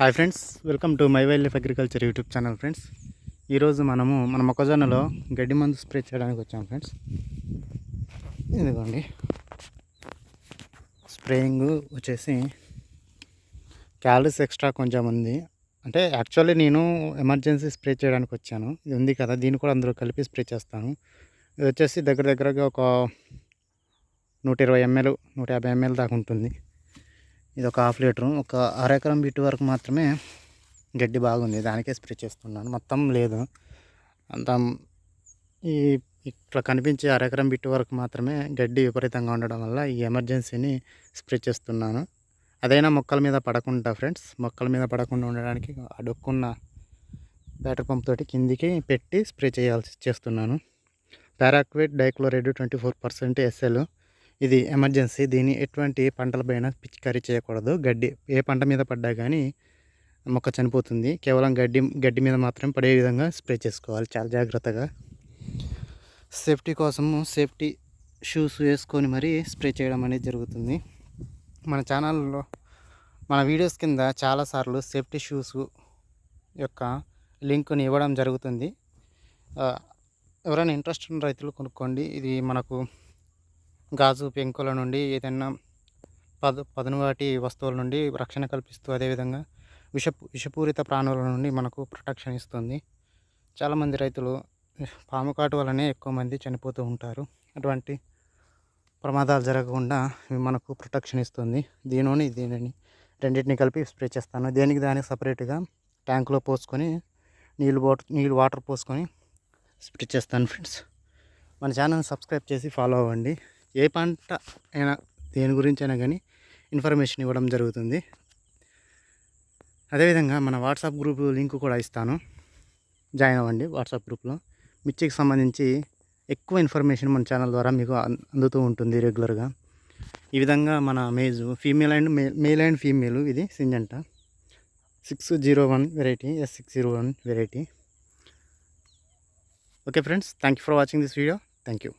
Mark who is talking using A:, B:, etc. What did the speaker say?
A: Hi friends welcome to my wildlife agriculture YouTube channel friends. ఈరోజు మనము మన మొక్కజొన్నలో గడ్డి మందు స్ప్రే చేయడానికి వచ్చాం ఫ్రెండ్స్. ఇదిగోండి. స్ప్రేయింగ్ వచ్చేసి క్యాలరీస్ ఎక్స్ట్రా కొంచెం ఉంది. అంటే యాక్చువల్లీ నేను ఎమర్జెన్సీ స్ప్రే చేయడానికి వచ్చాను. ఇది ఉంది కదా దీన్ని కూడా అందులో కలిపి స్ప్రే చేస్తాను. ఇది వచ్చేసి దగ్గర దగ్గరగా ఒక నూట ఇరవై ఎంఎల్ నూట యాభై ఎంఎల్ దాకా ఉంటుంది. ఇది ఒక హాఫ్ లీటరు. ఒక అరెకరం బిట్టు వరకు మాత్రమే గడ్డి బాగుంది. దానికే స్ప్రే చేస్తున్నాను. మొత్తం లేదు. అంత ఈ ఇట్లా కనిపించే అరెకరం బిట్టు వరకు మాత్రమే గడ్డి విపరీతంగా ఉండడం వల్ల ఈ ఎమర్జెన్సీని స్ప్రే చేస్తున్నాను. అదైనా మొక్కల మీద పడకుండా ఫ్రెండ్స్ మొక్కల మీద పడకుండా ఉండడానికి అడుక్కున్న బ్యాటర్ పంప్ తోటి కిందికి పెట్టి స్ప్రే చేయాల్సి చేస్తున్నాను. Paraquat dichloride twenty four percent SL ఇది ఎమర్జెన్సీ. దీన్ని ఎటువంటి పంటలపైన పిచికారీ చేయకూడదు. గడ్డి ఏ పంట మీద పడ్డా కానీ మొక్క చనిపోతుంది. కేవలం గడ్డి గడ్డి మీద మాత్రం పడే విధంగా స్ప్రే చేసుకోవాలి. చాలా జాగ్రత్తగా. సేఫ్టీ కోసము సేఫ్టీ షూస్ వేసుకొని మరీ స్ప్రే చేయడం అనేది జరుగుతుంది. మన ఛానల్లో మన వీడియోస్ కింద చాలాసార్లు సేఫ్టీ షూస్ యొక్క లింక్ని ఇవ్వడం జరుగుతుంది. ఎవరైనా ఇంట్రెస్ట్ ఉన్న రైతులు కొనుక్కోండి. ఇది మనకు గాజు పెంకుల నుండి ఏదైనా పద పదునువాటి వస్తువుల నుండి రక్షణ కల్పిస్తూ అదేవిధంగా విష విషపూరిత ప్రాణుల నుండి మనకు ప్రొటెక్షన్ ఇస్తుంది. చాలామంది రైతులు పాము కాటు వలనే ఎక్కువ మంది చనిపోతూ ఉంటారు. అటువంటి ప్రమాదాలు జరగకుండా ఇవి మనకు ప్రొటెక్షన్ ఇస్తుంది. దీనిని దీనిని రెండింటిని కలిపి స్ప్రే చేస్తాను. దేనికి దానికి సపరేట్గా ట్యాంకులో పోసుకొని నీళ్ళు వాటర్ నీళ్ళు వాటర్ పోసుకొని స్ప్రే చేస్తాను ఫ్రెండ్స్. మన ఛానల్ సబ్స్క్రైబ్ చేసి ఫాలో అవ్వండి. ఏ పంట అయినా దేని గురించి అయినా కానీ ఇన్ఫర్మేషన్ ఇవ్వడం జరుగుతుంది. అదేవిధంగా మన వాట్సాప్ గ్రూప్ లింక్ కూడా ఇస్తాను. జాయిన్ అవ్వండి వాట్సాప్ గ్రూప్లో. మిర్చికి సంబంధించి ఎక్కువ ఇన్ఫర్మేషన్ మన ఛానల్ ద్వారా మీకు అందుతూ ఉంటుంది రెగ్యులర్గా. ఈ విధంగా మన maize female and male and female ఇది Syngenta. Six zero one variety S six zero one variety. Okay friends thank you for watching this video. Thank you